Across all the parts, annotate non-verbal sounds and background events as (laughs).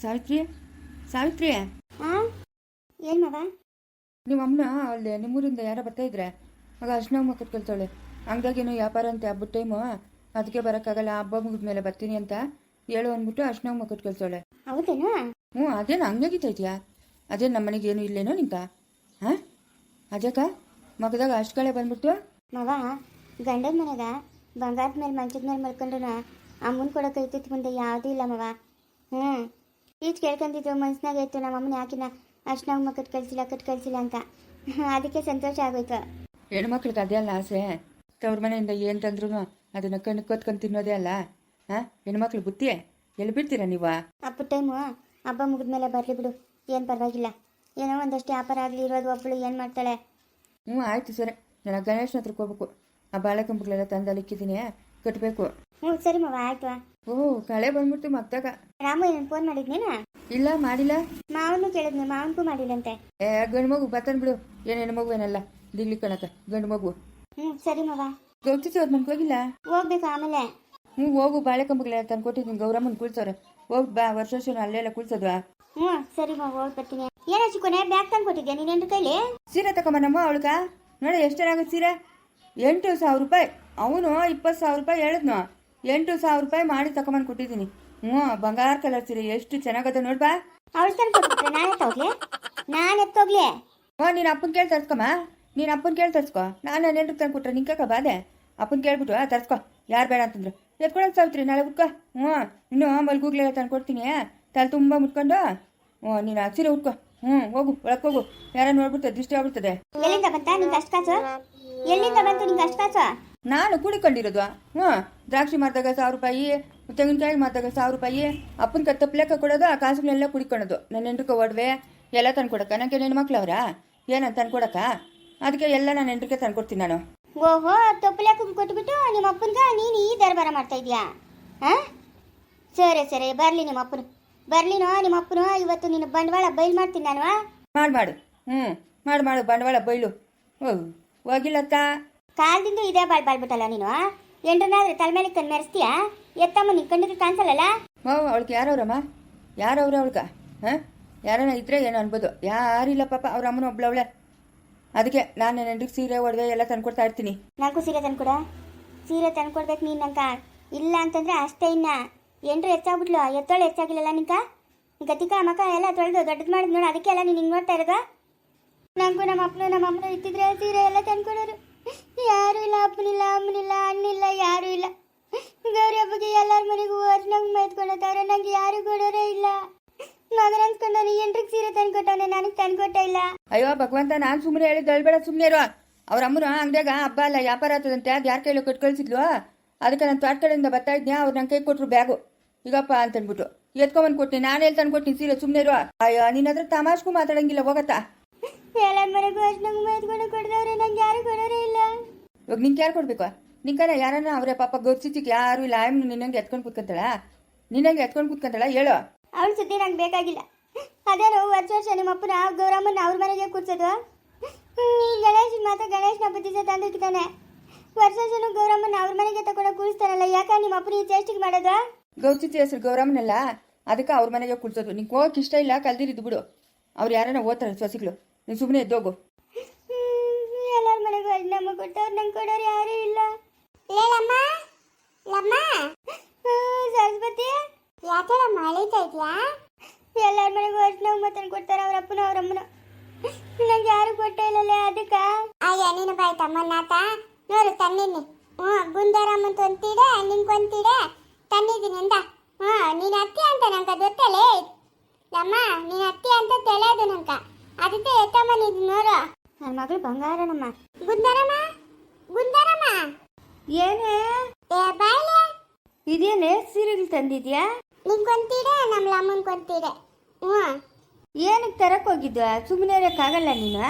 ಸಾವಿತ್ರಿ? ಸಾವಿತ್ರಿ? ಹಾಂ ಏನು ಮಗ? ನಿಮ್ಮ ಅಮ್ಮ ಅಲ್ಲಿ ನಿಮ್ಮೂರಿಂದ ಯಾರೋ ಬರ್ತಾ ಇದ್ರೆ ಆಗ ಅರ್ಶನ ಮುಖ ಹಂಗಾಗಿ ಹಂಗಾಗೇನು ವ್ಯಾಪಾರ ಅಂತ ಹಬ್ಬದ ಟೈಮು ಅದಕ್ಕೆ ಬರೋಕ್ಕಾಗಲ್ಲ ಹಬ್ಬ ಮುಗಿದ ಮೇಲೆ ಬರ್ತೀನಿ ಅಂತ ಹೇಳು ಅಂದ್ಬಿಟ್ಟು ಅರ್ಶನ ಮುಖ ಕೇಳ್ತಾಳೆ. ಹೌದೇನಾ? ಹ್ಞೂ ಅದೇನು ಹಂಗಾಗಿತ್ತೈತಿಯಾ ಅದೇನು ನಮ್ಮ ಮನೆಗೆ ಏನು ಇಲ್ಲೇನೋ ನಿಂತ? ಹಾಂ? ಅಜಕ್ಕ ಮಗದಾಗ ಅಷ್ಟು ಕಳೆ ಬಂದ್ಬಿಟ್ಟು ಮಗ ಗಂಡನ ಮನೆಗ ಬಂಗಾರದ ಮೇಲೆ ಮಂಚದ ಮೇಲೆ ಮಲ್ಕೊಂಡ್ರೆ ಅಮ್ಮನ ಕೊಡೋಕೆ ಐತಿತ್ತು ಮುಂದೆ ಯಾವುದೂ ಇಲ್ಲ ಮಗ ಹ್ಞೂ ಈಚ್ ಕೇಳ್ಕೊಂತಿದ್ರು ಮನ್ಸ್ನಾಗ ಇತ್ತು ನಮ್ಮ ಅಮ್ಮನ ಯಾಕಿನ ಅಷ್ಟು ನಾವು ಕಳಿಸಿಲ್ಲ ಕಳ್ಸಿಲ್ಲ ಕಟ್ ಕಳ್ಸಿಲ್ಲ ಅಂತ. (laughs) ಅದಕ್ಕೆ ಸಂತೋಷ ಆಗೋಯ್ತು. ಹೆಣ್ಮಕ್ಳಿಗೆ ಅದೇ ಅಲ್ಲ ಆಸೆ. ತವ್ರ ಮನೆಯಿಂದ ಏನು ತಂದ್ರು ಅದನ್ನು ಕಣ್ಣು ಕೊತ್ಕೊಂಡು ತಿನ್ನೋದೇ ಅಲ್ಲ. ಹಾಂ? ಹೆಣ್ಮಕ್ಳು ಬುತ್ತಿಯೇ ಎಲ್ಲಿ ಬಿಡ್ತೀರಾ ನೀವು? ಅಪ್ಪ ಟೈಮು ಹಬ್ಬ ಮುಗಿದ್ಮೇಲೆ ಬರಲಿ ಬಿಡು. ಏನು ಪರವಾಗಿಲ್ಲ. ಏನೋ ಒಂದಷ್ಟು ವ್ಯಾಪಾರ ಆಗಲಿ ಇರೋದು ಒಬ್ಬಳು ಏನು ಮಾಡ್ತಾಳೆ? ಹ್ಞೂ ಆಯ್ತು ಸರಿ. ನಾನು ಗಣೇಶನ ಹತ್ರಕ್ಕೆ ಹೋಗ್ಬೇಕು. ಆ ಬಾಳೆಕಂಬಗಳೆಲ್ಲ ತಂದು ಅಲ್ಲಿಕ್ಕಿದ್ದೀನಿ. ಕಟ್ಟಬೇಕು ಹ್ಞೂ ಸರಿ ಮಾವ ಆಯ್ತು. ಓಹ್ ಕಳೆ ಬಂದ್ಬಿಡ್ತು ಮತ್ತಾಗ. ರಾಮು ಏನು ಫೋನ್ ಮಾಡಿದ್ನೇನ? ಇಲ್ಲ ಮಾಡಿಲ್ಲ. ಮಾವನು ಕೇಳಿದ್ನಿ ಮಾವನ್ಗೂ ಮಾಡಿಲ್ಲಂತೆ ಏ ಗಂಡು ಮಗು ಬತ್ತನ್ ಬಿಡು. ಏನ್ ಹೆಣ್ಣು ಮಗು ಏನಲ್ಲ ದಿಗ್ಲಿ ಕಣಕ ಗಂಡು ಮಗು. ಹ್ಮ್ ಸರಿ ಮಗ ಗೌತಿಸಿ ಅವ್ರ ಮನ್ಕೋಗಿಲ್ಲ ಹೋಗಿಲ್ಲ? ಹೋಗ್ಬೇಕು ಆಮೇಲೆ. ಹ್ಞೂ ಹೋಗು ಬಾಳೆ ಬಾಳೆಕಂಬಗಳೆಲ್ಲ ತಂದು ಕೊಟ್ಟಿದ್ದೀನಿ ಗೌರಮ್ಮನ ಕುಳ್ಸವ್ರೆ ಹೋಗ್ ಬಾ ವರ್ಷ ವರ್ಷ ಅಲ್ಲೆಲ್ಲ ಕುಳ್ಸೋದ್ವಾ ಹ್ಞೂ ಸರಿ ಮಗ ಹೋಗಿ ಬರ್ತೀನಿ. ಏನ ಚಿಕ್ಕೋನೆ ಬ್ಯಾಗ್ ತಂದು ಕೊಟ್ಟಿದ್ದೆ ನೀನು ಕೈಲಿ? ಸೀರೆ ತಗೊಂಬನಮ್ಮ ನಮ್ಮ ನೋಡಿ ಎಷ್ಟು ಚೆನ್ನಾಗುತ್ತೆ ಸೀರೆ. ಎಂಟು ಸಾವಿರ ರೂಪಾಯಿ. ಅವನು ಇಪ್ಪತ್ತು ಸಾವಿರ ರೂಪಾಯಿ ಹೇಳಿದ್ನು. ಎಂಟು ಸಾವಿರ ರೂಪಾಯಿ ಮಾಡಿ ತಗೊಂಬಂದು ಕೊಟ್ಟಿದ್ದೀನಿ. ಹ್ಞೂ ಬಂಗಾರ ಕಲರ್ ಸೀರೆ ಎಷ್ಟು ಚೆನ್ನಾಗದ ನೋಡ್ಬಾ ಅವಳು ತಂದು ನಾನು ಎತ್ತೋಗ್ಲಿ ನಾನು ನೀನು ಅಪ್ಪನ ಕೇಳಿ ತರ್ಸ್ಕೊಮ್ಮ. ನೀನು ಅಪ್ಪನ ಕೇಳಿ ತರ್ಸ್ಕೊ. ನಾನು ನೆಂಟ್ರು ತಂದು ಕೊಟ್ರೆ ನಿಂಕಕ್ಕ ಬಾದೆ ಅಪ್ಪನ್ ಕೇಳ್ಬಿಟ್ಟು ತರ್ಸ್ಕೊ. ಯಾರು ಬೇಡ ಅಂತಂದ್ರು. ಎತ್ಕೊಳಕ್ ಸಾವಿತ್ರಿ ನಾಳೆ ಉಟ್ಕೊ ಹ್ಞೂ ಇನ್ನು ಮಲ್ಗೂಗ್ಲೆಲ್ಲ ತಂದು ಕೊಡ್ತೀನಿ. ತಲೆ ತುಂಬ ಮುಟ್ಕೊಂಡು. ಹ್ಞೂ ನೀನು ಸೀರೆ ಉಟ್ಕೊ ಹ್ಞೂ ಹೋಗು ಒಳಕ್ ಹೋಗು. ಯಾರ ನೋಡ್ಬಿಡ್ತದೆ ದೃಷ್ಟಿ ಆಗ್ಬಿಡ್ತದೆ. ಎಲ್ಲಿಂದ ಬಂತ? ನಿಂಗೆ ಅಷ್ಟು ಕಾಸು? ಎಲ್ಲಿಂದ ಬಂತು ನಿಂಗೆ ಅಷ್ಟು ಕಾಸು? ನಾನು ಕೂಡಿಕೊಂಡಿರೋದು ಹ್ಞೂ ದ್ರಾಕ್ಷಿ ಮಾರ್ದಾಗ ಸಾವಿರ ರೂಪಾಯಿ ತೆಂಗಿನಕಾಯಿ ಮಾರ್ದಾಗ ಸಾವಿರ ರೂಪಾಯಿ ಅಪ್ಪನ ಕತ್ತಪ್ಲೆಕ್ಕ ಕೊಡೋದು ಆ ಕಾಸುಗಳೆಲ್ಲ ಕುಡಿಕೊಳ್ಳೋದು. ನನ್ನ ಹೆಂಡ್ರಿಗೆ ಒಡವೆ ಎಲ್ಲ ತಂದು ಕೊಡಕ್ಕ ನನಗೆ ನಿನ್ನ ಮಕ್ಳವ್ರ? ಏನಂತ ತಂದು ಕೊಡಕ್ಕ ಅದಕ್ಕೆ ಎಲ್ಲ ನನ್ನ ಹೆಂಡ್ರಿಗೆ ತಂದು ಕೊಡ್ತೀನಿ ನಾನು. ಓಹೋ ತೊಪ್ಪಲೆಕ್ಕ ಕೊಟ್ಬಿಟ್ಟು ನಿಮ್ಮ ಅಪ್ಪನ್ಗ ನೀನು ಈ ದರ್ಬಾರ ಮಾಡ್ತಾ ಇದೀಯಾ? ಹಾಂ? ಸರಿ ಸರಿ ಬರಲಿ ನಿಮ್ಮ ಅಪ್ಪನು. ಬರ್ಲಿನೋ ನಿಮ್ಮ ಅಪ್ಪನು ಇವತ್ತು ನಿನ್ನ ಬಂಡವಾಳ ಬೈಲ್ ಮಾಡ್ತೀನಿ ನಾನು ಮಾಡು ಮಾಡು. ಹ್ಞೂ ಮಾಡು ಮಾಡು ಬಂಡವಾಳ ಬೈಲು. ಓಹ್ ಹೋಗಿಲ್ಲತ್ತ ಕಾಲದಿಂದ ಇದೇ ಬಾಳ್ ಬಾಳ್ಬಿಟ್ಟಲ್ಲ ನೀನು ತಲೆ ಮೇಲೆ ಕಣ್ ಮೆರೆಸ್ತೀಯಾ? ಎತ್ತಮ್ಮ ನಿನ್ ಕಣ್ಣಿಗೆ ಕಾಣಿಸಲ್ಲ ಓ ಅವಳಿಗೆ ಯಾರವ್ರಮ್ಮ? ಯಾರವ್ರ ಅವಳ್ಗ ಹಾಂ? ಯಾರನ್ನ ಇದ್ರೆ ಏನೋ ಅನ್ಬೋದು? ಯಾರಿಲ್ಲ ಪಾಪ ಅವ್ರ ಅಮ್ಮನ ಒಬ್ಳವಳೆ. ಅದಕ್ಕೆ ನಾನು ನನ್ನ ಸೀರೆ ಒಡವೆ ಎಲ್ಲ ತಂದ್ಕೊಡ್ತಾ ಇರ್ತೀನಿ. ನಾಲ್ಕು ಸೀರೆ ತಂದ್ಕೊಡ ಸೀರೆ ತಂದ್ಕೊಡ್ಬೇಕು ನೀನು ನಂಕ ಇಲ್ಲ ಅಂತಂದ್ರೆ ಅಷ್ಟೇ ಇನ್ನ. ಎಂಟ್ರು ಹೆಚ್ಚಾಗ್ಬಿಟ್ಲು ಎತ್ತೋಳು ಹೆಚ್ಚಾಗಿಲ್ಲಲ್ಲ ನಿಂಕ ಗತಿಕ ಮಕ ಎಲ್ಲ ತೊಳೆದು ದೊಡ್ಡದು ಮಾಡಿದ್ ನೋಡು ಅದಕ್ಕೆ ಎಲ್ಲ ನೀನು ಹಿಂಗೆ ನೋಡ್ತಾ ಇರೋದು? ನಂಗೂ ನಮ್ಮ ಅಪ್ಪನು ನಮ್ಮ ಅಮ್ಮನ ಇತ್ತಿದ್ರೆ ಸೀರೆ ಎಲ್ಲ ತಂದ್ಕೊಡೋರು ಯಾರು ಇಲ್ಲ, ಅಪ್ಪನಿಲ್ಲ, ಅಮ್ಮನಿಲ್ಲ, ಅಣ್ಣಿಲ್ಲ, ಯಾರು ಇಲ್ಲ. ಗೌರಿ ಹಬ್ಬಕ್ಕೆ ಎಲ್ಲರ ಮನೆಗೂ ಅರ್ಶನಂಗ್ ಮೈತ್ಕೊಂಡವ್ರೆ ನಂಗೆ ಯಾರು ಕೊಡೋರೇ ಇಲ್ಲ. ಮಗನ ಅನ್ಸ್ಕೊಂಡು ಎಂಟ್ರಿಗೆ ಸೀರೆ ತಂದ್ಕೊಟ್ಟಾನೆ ನನಗೆ ತಂದ್ಕೊಟ್ಟ ಇಲ್ಲ. ಅಯ್ಯೋ, ಭಗವಂತ, ನಾನು ಸುಮ್ಮನೆ ಹೇಳಿದ್ದು ಹೇಳ್ಬೇಡ ಸುಮ್ಮನೆ ಇರೋ. ಅವ್ರ ಅಮ್ಮನ ಅಂಗಡಿಯಾಗ ಹಬ್ಬ ಅಲ್ಲ, ವ್ಯಾಪಾರ ಆಗ್ತದಂತೆ, ಅದು ಯಾರ ಕೈಲೋ ಕೊಟ್ಟು ಕಳ್ಸಿದ್ಲು ಅದಕ್ಕೆ ನಾನು ತೋಟ ಕಡೆಯಿಂದ ಬರ್ತಾ ಇದ್ದೆ ಅವ್ರು ನನ್ನ ಕೈ ಕೊಟ್ರು ಬ್ಯಾಗು. ಈಗಪ್ಪ ಅಂತಂದ್ಬಿಟ್ಟು. ಎತ್ಕೊಂಬಂದು ಕೊಟ್ಟಿನಿ ನಾನು ತಂದು ಕೊಟ್ಟಿನಿ ಸೀರೆ ಸುಮ್ಮನೆ ಇರೋ. ಅಯ್ಯೋ ನಿನ್ನ ಹತ್ರ ತಮಾಷ್ಗೂ ಮಾತಾಡಂಗಿಲ್ಲ, ಹೋಗತ್ತಾ? ಎಲ್ಲರ ಮನೆಗೂ ಮೈತ್ಕೊಂಡು ಕೊಡ್ದವ್ರೆ ನಂಗೆ ಯಾರು ಕೊಡೋರೇ ಇಲ್ಲ. ಇವಾಗ ನಿಂಗೆ ಯಾರು ಕೊಡ್ಬೇಕು? ನಿಂಕಲ್ಲ ಯಾರನ್ನ ಅವರೇ ಪಾಪ ಗೌರ್ಸಿಚಿಕ್ ಯಾರು ಇಲ್ಲ ಆಯ್ಮು ನಿನ್ನಂಗೆ ಎತ್ಕೊಂಡು ಕೂತ್ಕೊಂತಾಳ? ನಿನ್ನಂಗೆ ಎತ್ಕೊಂಡು ಕೂತ್ಕೊಂತಾಳ? ಹೇಳು. ಅವಳ ಸುದ್ದಿ ನಂಗೆ ಬೇಕಾಗಿಲ್ಲ. ಅದೇನು ವರ್ಷ ವರ್ಷ ನಿಮ್ಮ ಅಪ್ಪನ ಗೌರಮ್ಮನ ಅವ್ರ ಮನೆಗೆ ಕೂರ್ಸೋದು. ಈ ಗಣೇಶನ್ ಮಾತ್ರ ಗಣೇಶನ ಬುದ್ಧಿಸ ತಂದಿಟ್ತಾನೆ ವರ್ಷ ವರ್ಷನೂ ಗೌರಮ್ಮನ ಅವ್ರ ಮನೆಗೆ ತಗೊಂಡು ಕೂರಿಸ್ತಾನಲ್ಲ ಯಾಕೆ ನಿಮ್ಮ ಅಪ್ಪನ ಈ ಚೇಷ್ಟಿಗೆ ಮಾಡೋದು? ಗೌರ್ಸಿಚಿ ಹೆಸರು ಗೌರಮ್ಮನಲ್ಲ ಅದಕ್ಕೆ ಅವ್ರ ಮನೆಗೆ ಕೂರ್ಸೋದು. ನಿಂಗೆ ಹೋಗಕ್ಕೆ ಇಷ್ಟ ಇಲ್ಲ ಕಲ್ದಿರಿದ್ದು ಬಿಡು. ಅವ್ರು ಯಾರನ್ನ ಓದ್ತಾರೆ ಸೊಸಿಗಳು. ನೀನು ಸುಮ್ಮನೆ ಎದ್ದೋಗು ಎಲ್ಲರ ಮನೆಗೂ ನಮ್ಮ ಕೊಟ್ಟವ್ರು ನಂಗೆ ಕೊಡೋರು ಯಾರೂ ಇಲ್ಲ. ಲಮ್ಮ ಲಮ್ಮ. ಸರಸ್ವತಿ. ಯಾಕೆಲ್ಲ ಅಳಿತಾ ಇದೆಯಾ? ಎಲ್ಲರ ಮನೆಗೂ ಅರ್ಶನ ಮತ್ತೆ ಕೊಡ್ತಾರೆ, ಅವ್ರ ಅಪ್ಪನ ಅವ್ರ ಅಮ್ಮನ. ನಂಗೆ ಯಾರು ಕೊಟ್ಟೇ ಇಲ್ಲಲೇ, ಅದಕ್ಕೆ? ಅಯ್ಯ, ನೀನು ಬಾಯ್ ತಮ್ಮನ್ನಾತ. ನೋಡು ತನ್ನಿನಿ ಹ್ಞೂ ಗುಂದಾರಮ್ಮಂತ ನಿಂಗೆ ನಿಂಗೊಂತೀಡೆ ತಂದಿದ್ದೀನಿ ಅಂದ. ಹ್ಞೂ, ನೀನು ಅತ್ತಿ ಅಂತ ನಂಗೆ ಗೊತ್ತಲೇ ಲಮ್ಮ, ನೀನು ಅತ್ತಿ ಅಂತ ತಿಳಿಯೋದು ನಂಕ ಅದಕ್ಕೆ ಎತ್ತಮ್ಮ ನೀನು ನೋಡು ನನ್ನ ಮಗಳು ಬಂಗಾರನಮ್ಮ. ಗುಂದರಮ್ಮ? ಗುಂದರಮ್ಮ? ಏನೇ? ಏ, ಬಾಯ್ಲೆ? ಇದೇನೇ ಸೀರೆಗಳು ತಂದಿದ್ಯಾ? ನಿಂಗೊಂತೀಡೆ ನಮ್ಮ ಲಮ್ಮನ್ ಕೊಂತೀಡೆ ಹ್ಞೂ. ಏನಕ್ಕೆ ತರಕ್ ಹೋಗಿದ್ದು ಸುಮ್ಮನೆ ಇರಕ್ಕಾಗಲ್ಲ ನೀನು?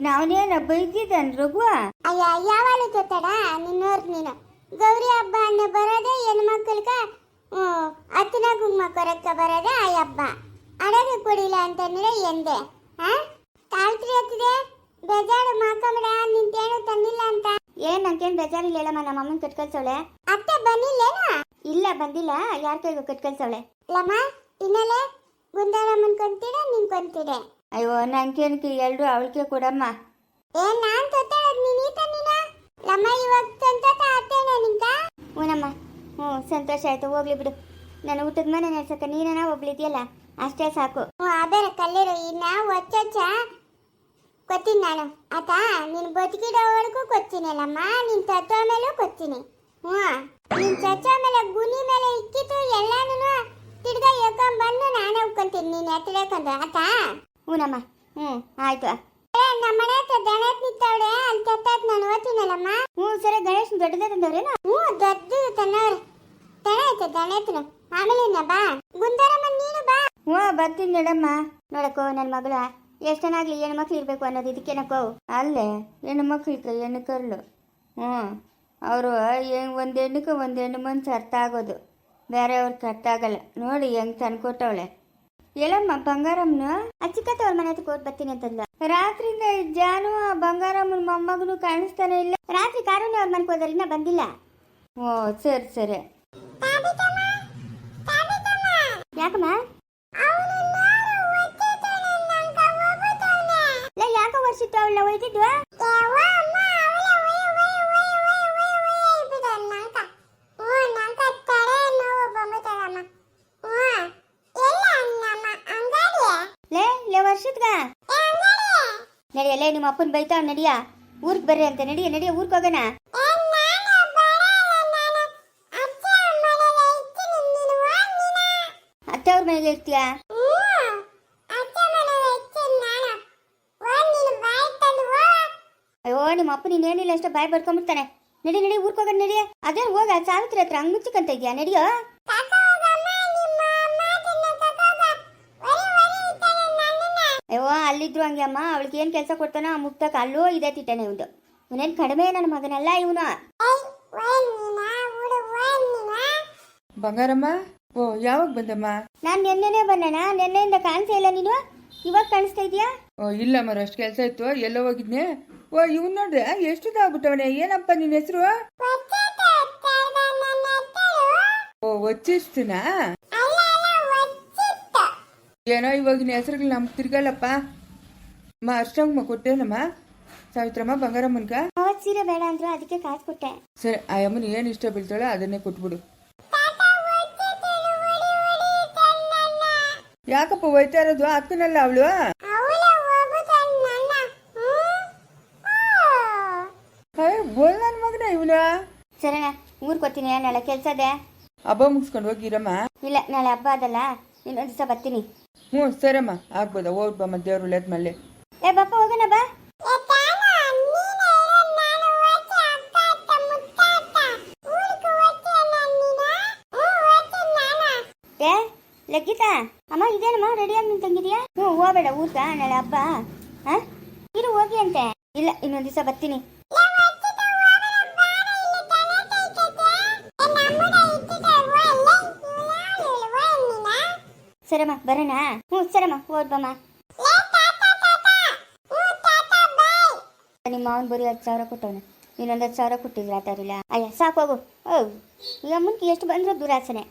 ನಾವನೇನ ಬೈದಿದ್ದಾನ ರಘು? ಅಯ್ಯ, ಯಾವಾಗಲೂ ಜೊತೆಡ ನಿನ್ನೋರ್ ನೀನು. ಗೌರಿ ಹಬ್ಬ ಅನ್ನ ಬರೋದೇ ಅತ್ತಿನ ಗುಮ್ಮ ಕೊರಕ್ಕೆ ಬರೋದೇ ಆ ಹಬ್ಬ. ಅಡಗೆ ಕೊಡಿಲ್ಲ ಅಂತಂದ್ರೆ ಎಂದೆ? ಬೇಜಾರು ಮಾಕಂಬಡ ನಿಂತೇನು ತಂದಿಲ್ಲ ಅಂತ. ಏನ್ ನಂಗೇನ್ ಬೇಜಾರಿಲ್ಲ ಹೇಳಮ್ಮ. ನಮ್ಮ ಅಮ್ಮನ ಕಟ್ಕಳ್ಸವಳೆ. ಅತ್ತೆ ಬಂದಿಲ್ಲೇನ? ಇಲ್ಲ ಬಂದಿಲ್ಲ. ಯಾರ ಕೈಗೂ ಕಟ್ಕಳ್ಸವಳೆ. ಲಮ್ಮ ಇನ್ನಲೆ? ಗುಂಡಾರಮ್ಮನ್ ಕೊಂತೀಡೆ ನೀನ್ ಕೊಂತೀಡೆ ಅಯ್ಯೋ ನಂಗೇನಕ್ಕೆ ಎರಡು ಅವಳಿಗೆ ಕೊಡಮ್ಮ. ಏ ನಾನ್ ತೊತ್ತಾಳದ್ ನೀನ್ ಈತ ನೀನ ಲಮ್ಮ ಇವಾಗ ತಂತ ಅತ್ತೇನ ನಿಂಕ ಹ್ಞೂನಮ್ಮ. ಹ್ಞೂ ಸಂತೋಷ ಆಯ್ತು. ಹೋಗ್ಲಿ ಬಿಡು. ನಾನು ಊಟದ ಮನೆ ನಡ್ಸಕ್ಕ ನೀನ ಒಬ್ಳಿದ್ಯಲ್ಲ? ಅಷ್ಟೇ ಸಾಕು. ಅದೇರ ಕಲ್ಲಿರು ಇನ್ನ ಒಚ್ಚೊಚ್ಚ ಕೊತ್ತೀನಿ ನಾನು. ಆತಾ ನೀನ್ ಬದುಕಿಡೋವರೆಗೂ ಕೊತ್ತಿನಲ್ಲಮ್ಮ ನಿನ್ ತತ್ವ ಮೇಲೂ ಕೊತ್ತೀನಿ. ಹ್ಞೂ ನಿನ್ ಚಚ್ಚ ಮೇಲೆ ಗುನಿ ಮೇಲೆ ಇಕ್ಕಿತು ಎಲ್ಲಾನು ತಿರ್ಗ ಎಕ್ಕೊಂಡ್ ಬಂದು ನಾನೇ ಉಕ್ಕೊಂತೀನಿ ನೀನ್ ಎತ್ತಲೇಕಂದು ಆತಾ? ಹ್ಞೂನಮ್ಮ ಹ್ಞೂ ಆಯ್ತು. ಏ, ನಮ್ಮನೆ ಹತ್ರ ದನ ನಿಂತವ್ರೆ ಅಲ್ಲಿ ತತ್ತಾತ್ ನಾನು ಓದ್ತೀನಲ್ಲಮ್ಮ. ಹ್ಞೂ ಸರಿ ಗಣೇಶ್ ದೊಡ್ಡದೇ ತಂದವ್ರೇನು? ಹ್ಞೂ ದೊಡ್ಡದು ತನ್ನವ್ರೆ ದನ ಆಯ್ತು ದನ ಆಮೇಲೆ ಬಾ. ಗುಂದರಮ್ಮ ನೀನು ಬಾ. ಹ್ಞೂ ಬರ್ತೀನಿ ನೋಡಮ್ಮ. ನೋಡಕ್ಕೋ ನನ್ನ ಮಗಳ. ಎಷ್ಟನಾಗ್ಲಿ ಏನು ಮಕ್ಳು ಇರಬೇಕು ಅನ್ನೋದು ಇದಕ್ಕೇನಕ್ಕೋ ಅಲ್ಲೇ ಹೆಣ್ಣು ಮಕ್ಳಿಗೆ ಹೆಣ್ಣು ಕರ್ಳು. ಹ್ಞೂ. ಅವರು ಒಂದು ಹೆಣ್ಣಕ್ಕೆ ಒಂದು ಹೆಣ್ಣು ಮನ್ಸು ಅರ್ಥ ಆಗೋದು. ಬೇರೆಯವ್ರಿಗೆ ಅರ್ಥ ಆಗಲ್ಲ. ನೋಡಿ ಹೆಂಗೆ ತಂದ್ಕೊಟ್ಟವಳೆ. ಹೇಳಮ್ಮ ಬಂಗಾರಮ್ಮನ? ಅಚ್ಚಿಕತ್ತವ್ರ ಮನೆ ಹತ್ರ ಹೋಗಿ ಬರ್ತೀನಿ ಅಂತಂದ ರಾತ್ರಿಯಿಂದ ಜಾನು ಆ ಬಂಗಾರಮ್ಮನ ಮೊಮ್ಮಗನು ಕಾಣಿಸ್ತಾನೆ ಇಲ್ಲ. ರಾತ್ರಿ ಕಾರುಣ್ಯ ಅವ್ರ ಮನೆಗೆ ಹೋದ್ರೆ ಇನ್ನೂ ಬಂದಿಲ್ಲ. ಓ ಸರಿ ಸರಿ. ಯಾಕಮ್ಮ? ಯಾಕೆ ವರ್ಷಿತ್ತು ಅವಳನ್ನ ಒಯ್ದಿದ್ವಾ ಲೇ ಲೇ ವರ್ಷದ್ಗ ನಡಿಯಲ್ಲೇ ನಿಮ್ಮ ಅಪ್ಪನ ಬೈತಾವ್ ನಡಿಯ ಊರ್ಗ್ ಬರ್ರಿ ಅಂತ ನಡಿಯ ನಡಿಯ ಊರ್ಗ್ ಹೋಗೋಣ ಮನೇಲಿ ಇರ್ತೀಯಾ ಅಯ್ಯೋ, ನಿಮ್ಮ ಅಪ್ಪ ನೀನೇನಿಲ್ಲ ಅಷ್ಟೇ, ಬಾಯ್ ಬಡ್ಕೊಂಡ್ಬಿಡ್ತಾನೆ ನಡಿ ನಡಿ ಊರ್ಕೋಗ ನಡಿ. ಅದೇ ಹೋಗ, ಸಾವಿತ್ರಿ ಹತ್ರ ಹಂಗ್ ಮುಚ್ಚಿಕಂತ ಇದೆಯಾ? ನಡಿಯೋ? ಅಯ್ಯೋ, ಅಲ್ಲಿದ್ರು ಹಂಗೆ ಅಮ್ಮ, ಅವಳಿಗೆ ಏನ್ ಕೆಲಸ ಕೊಡ್ತಾನೋ ಆ ಮುಕ್ತಕ್ಕೆ ಅಲ್ಲೋ ಇದೆ ತಿಟ್ಟಾನೆ ಇವ್ದು ಇವನೇನ್ ಕಡಿಮೆ ನನ್ನ ಮಗನಲ್ಲ ಇವನು. ಬಂಗಾರಮ್ಮ ಓ ಯಾವಾಗ ಬಂದಮ್ಮ? ನಾನ್ ನಿನ್ನೆನೆ ಬಂದಣ ನಿನ್ನೆಯಿಂದ ಕಾಣಿಸ್ತಾ ಇಲ್ಲ ನೀನು? ಇವಾಗ ಕಾಣಿಸ್ತಾ ಇದೀಯಾ? ಓ ಇಲ್ಲ ಮರ ಅಷ್ಟು ಕೆಲಸ ಇತ್ತು ಎಲ್ಲ ಹೋಗಿದ್ನೆ. ಓ ಇವ್ನು ನೋಡ್ರೆ ಎಷ್ಟು ಆಗ್ಬಿಟ್ಟವನೆ ಏನಪ್ಪ ನಿನ್ನ ಹೆಸರು? ಓ ವಚ್ಚಿಸ್ತನಾ ಏನೋ ಇವಾಗಿನ ಹೆಸರುಗಳು ನಮ್ಗೆ ತಿರ್ಗಲ್ಲಪ್ಪ. ಅಮ್ಮ ಅಷ್ಟಂಗಮ್ಮ ಕೊಟ್ಟೇನಮ್ಮ? ಸಾವಿತ್ರಮ್ಮ ಬಂಗಾರಮ್ಮನ್ಗ? ಸೀರೆ ಬೇಡ ಅಂದ್ರು ಅದಕ್ಕೆ ಕಾಸು ಕೊಟ್ಟೆ ಸರಿ ಆ ಅಮ್ಮನ ಏನು ಇಷ್ಟ ಬೀಳ್ತಾಳೋ ಅದನ್ನೇ ಕೊಟ್ಬಿಡು. ಯಾಕಪ್ಪ ಹೋಯ್ತಾ ಇರೋದು? ಆತ್ಮನಲ್ಲ ಅವಳು? ಬೋಲ್ ನನ್ನ ಮಗನ ಇವನ? ಸರಿನಾ ಊರ್ಗ್ ಬರ್ತೀನಿ ನಾಳೆ ಕೆಲ್ಸ ಇದೆ. ಹಬ್ಬ ಮುಗಿಸ್ಕೊಂಡು ಹೋಗಿರಮ್ಮ? ಇಲ್ಲ ನಾಳೆ ಹಬ್ಬ ಅದಲ್ಲ ಇನ್ನೊಂದ್ ದಿವಸ ಬರ್ತೀನಿ. ಹ್ಮ್ ಸರಮ್ಮ ಆಗ್ಬೋದಾ? ಹೋಗ್ಬಮ್ಮ ದೇವ್ರು ಒಳ್ಳೇದ್ ಮಲ್ಲಿ ಏ ಬಪ್ಪ ಹೋಗೋಣ ಬಾ. ಲಗ್ಗಿತಾ ಅಮ್ಮ, ಇದೇನಮ್ಮ? ರೆಡಿಯಾಗಿ ನಿಂತಂಗಿದ್ಯಾ? ಹ್ಞೂ, ಹೋಗಬೇಡ ಊರ್ಗ ನಾಳೆ ಹಬ್ಬ. ಹಾ? ಇರು, ಹೋಗಿ ಅಂತೆ. ಇಲ್ಲ, ಇನ್ನೊಂದ್ ದಿವಸ ಬರ್ತೀನಿ. ಸರಮ್ಮ, ಬರೋಣ? ಹ್ಞೂ, ಸರಮ್ಮ ಓದ್ಬಮ್ಮ ನಿಮ್ಮ ಮಾವನ್ ಬರೀ ಹತ್ತು ಸಾವಿರ ಕೊಟ್ಟವನು. ಇನ್ನೊಂದು ಹತ್ತು ಸಾವಿರ ಕೊಟ್ಟಿದ್ರೆ ಆತಾರಿಲ್ಲ ಅಯ್ಯ, ಸಾಕು, ಹೋಗು. ಓ ಈಗ ಮುಂದೆ ಎಷ್ಟು ಬಂದರೂ ದುರಾಸನೆ.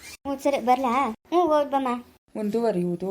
ಹ್ಞೂ ಸರಿ ಬರಲಾ? ಹ್ಞೂ ಹೋಗ್ಬಮ್ಮ ಮುಂದುವರಿಯುವುದು